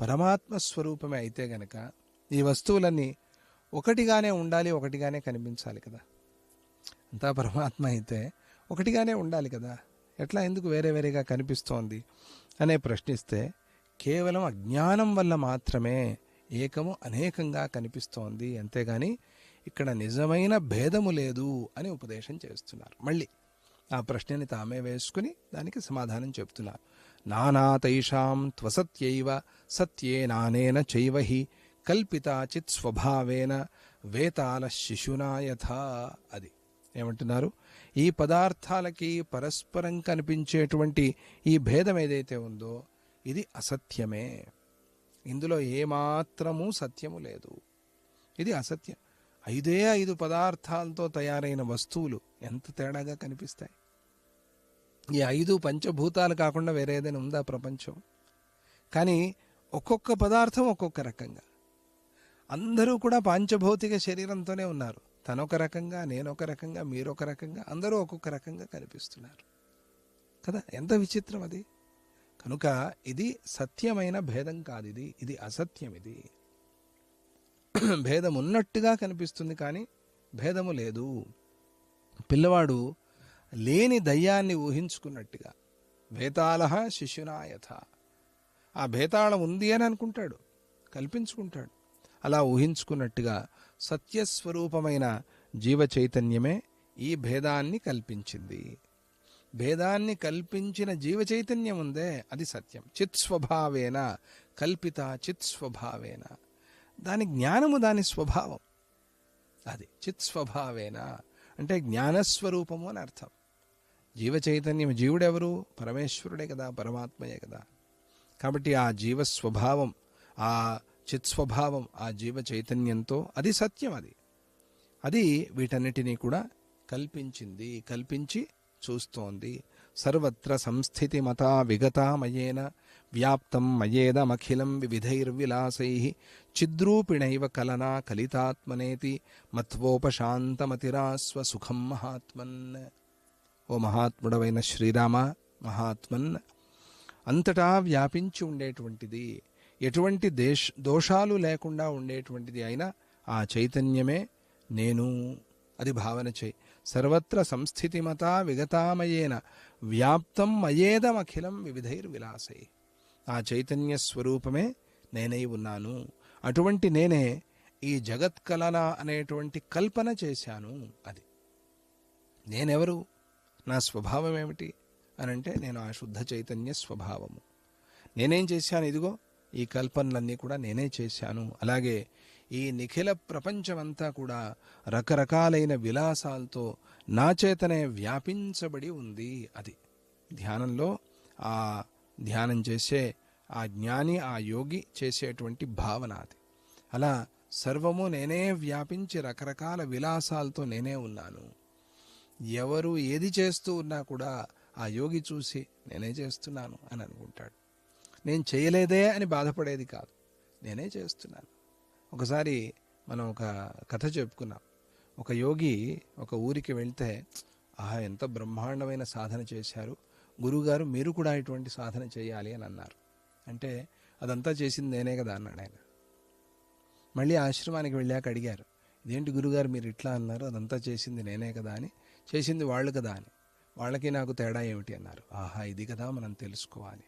పరమాత్మ స్వరూపమే అయితే గనక ఈ వస్తువులన్నీ ఒకటిగానే ఉండాలి ఒకటిగానే కనిపించాలి కదా. అంతా పరమాత్మ అయితే ఒకటిగానే ఉండాలి కదా. ఎట్లా ఎందుకు వేరే వేరేగా కనిపిస్తోంది అనే ప్రశ్నిస్తే కేవలం అజ్ఞానం వల్ల మాత్రమే ఏకము అనేకంగా కనిపిస్తోంది. అంతేగాని ఇక్కడ నిజమైన భేదము లేదు అని ఉపదేశం చేస్తున్నారు. మళ్ళీ ఆ ప్రశ్నని తామే వేసుకుని దానికి సమాధానం చెప్తున్నారు నానాతైషాం త్వసత్యైవ సత్యే నానేన కల్పితాచిత్ చిత్ స్వభావేన వేతాల శిశునాయథ అది. ఏమంటున్నారు? ఈ పదార్థాలకి పరస్పరం కనిపించేటువంటి ఈ భేదం ఏదైతే ఉందో ఇది అసత్యమే. ఇందులో ఏమాత్రము సత్యము లేదు. ఇది అసత్యం. ఐదే ఐదు పదార్థాలతో తయారైన వస్తువులు ఎంత తేడాగా కనిపిస్తాయి. ఈ ఐదు పంచభూతాలు కాకుండా వేరే ఏదైనా ఉందా ప్రపంచం? కానీ ఒక్కొక్క పదార్థం ఒక్కొక్క రకంగా. అందరూ కూడా పాంచభౌతిక శరీరంతోనే ఉన్నారు. తనొక రకంగా నేనొక రకంగా మీరొక రకంగా అందరూ ఒక్కొక్క రకంగా కనిపిస్తున్నారు. కదా? ఎంత విచిత్రం అది. కనుక ఇది సత్యమైన భేదం కాదు ఇది. ఇది అసత్యం ఇది. భేదం ఉన్నట్టుగా కనిపిస్తుంది కానీ భేదము లేదు. పిల్లవాడు లేని దయ్యాన్ని ఊహించుకున్నట్టుగా భేతాళ శిశునాయథ. ఆ భేతాళం ఉంది అని అనుకుంటాడు కల్పించుకుంటాడు. అలా ఊహించుకున్నట్టుగా సత్యస్వరూపమైన జీవ చైతన్యమే ఈ భేదాన్ని కల్పించింది. భేదాన్ని కల్పించిన జీవ చైతన్యం ఉందే అది సత్యం. చిత్ స్వభావేన కల్పిత చిత్ స్వభావేన దాని జ్ఞానము దాని స్వభావం. అది చిత్ స్వభావేన అంటే జ్ఞానస్వరూపము అని అర్థం. జీవ చైతన్యం జీవుడెవరు? పరమేశ్వరుడే కదా పరమాత్మయే కదా. కాబట్టి ఆ జీవ స్వభావం ఆ చిత్ స్వభావం ఆ జీవ చైతన్యంతో అది సత్యం అది. అది వీటన్నిటినీ కూడా కల్పించింది కల్పించి చూస్తోంది. సర్వత్ర సంస్థితి మత విగతామయేన వ్యాప్తం మయేదమఖిలం వివిధైర్విలాసై చిద్రూపిణైవ కలనా కలితాత్మనేతి మత్వోపశాంతమతిరాస్వ సుఖం మహాత్మన్. ఓ మహాత్ముడవైన శ్రీరామ మహాత్మన్ అంతటా వ్యాపించి ఉండేటువంటిది ఎటువంటి దేశ దోషాలు లేకుండా ఉండేటువంటిది అయినా ఆ చైతన్యమే నేను. అది భావన చేయి సర్వత్ర సంస్థితిమతా విగతామయేన వ్యాప్తం మయేదమఖిలం వివిధైర్విలాసై. ఆ చైతన్య స్వరూపమే నేనై ఉన్నాను. అటువంటి నేనే ఈ జగత్కలన అనేటువంటి కల్పన చేశాను అది. నేనెవరు? నా స్వభావం ఏమిటి అని అంటే నేను ఆ శుద్ధ చైతన్య స్వభావము. నేనేం చేశాను ఇదిగో? ఈ కల్పనలన్నీ కూడా నేనే చేశాను. అలాగే ఈ నిఖిల ప్రపంచమంతా కూడా రకరకాలైన విలాసాలతో నా చేతనే వ్యాపించబడి ఉంది అది. ధ్యానంలో ఆ ధ్యానం చేసే ఆ జ్ఞాని ఆ యోగి చేసేటువంటి భావన అది. అలా సర్వము నేనే వ్యాపించి రకరకాల విలాసాలతో నేనే ఉన్నాను. ఎవరు ఏది చేస్తూ ఉన్నా కూడా ఆ యోగి చూసి నేనే చేస్తున్నాను అని అనుకుంటాడు. నేను చేయలేదే అని బాధపడేది కాదు. నేనే చేస్తున్నాను. ఒకసారి మనం ఒక కథ చెప్పుకున్నాం. ఒక యోగి ఒక ఊరికి వెళ్తే ఆహా ఎంత బ్రహ్మాండమైన సాధన చేశారు. గురువుగారు మీరు కూడా ఇటువంటి సాధన చేయాలి అని అన్నారు. అంటే అదంతా చేసింది నేనే కదా అన్నాడు ఆయన. మళ్ళీ ఆశ్రమానికి వెళ్ళాక అడిగారు ఇదేంటి గురుగారు మీరు ఇట్లా అన్నారు? అదంతా చేసింది నేనే కదా అని. చేసింది వాళ్ళు కదా అని. వాళ్ళకి నాకు తేడా ఏమిటి? అన్నారు. ఆహా ఇది కదా మనం తెలుసుకోవాలి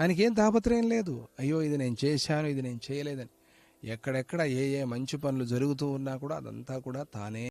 ఆయనకేం తాపత్రయం లేదు. అయ్యో ఇది నేను చేశాను ఇది నేను చేయలేదని. ఎక్కడెక్కడ ఏ ఏ మంచి పనులు జరుగుతూ ఉన్నా కూడా అదంతా కూడా తానే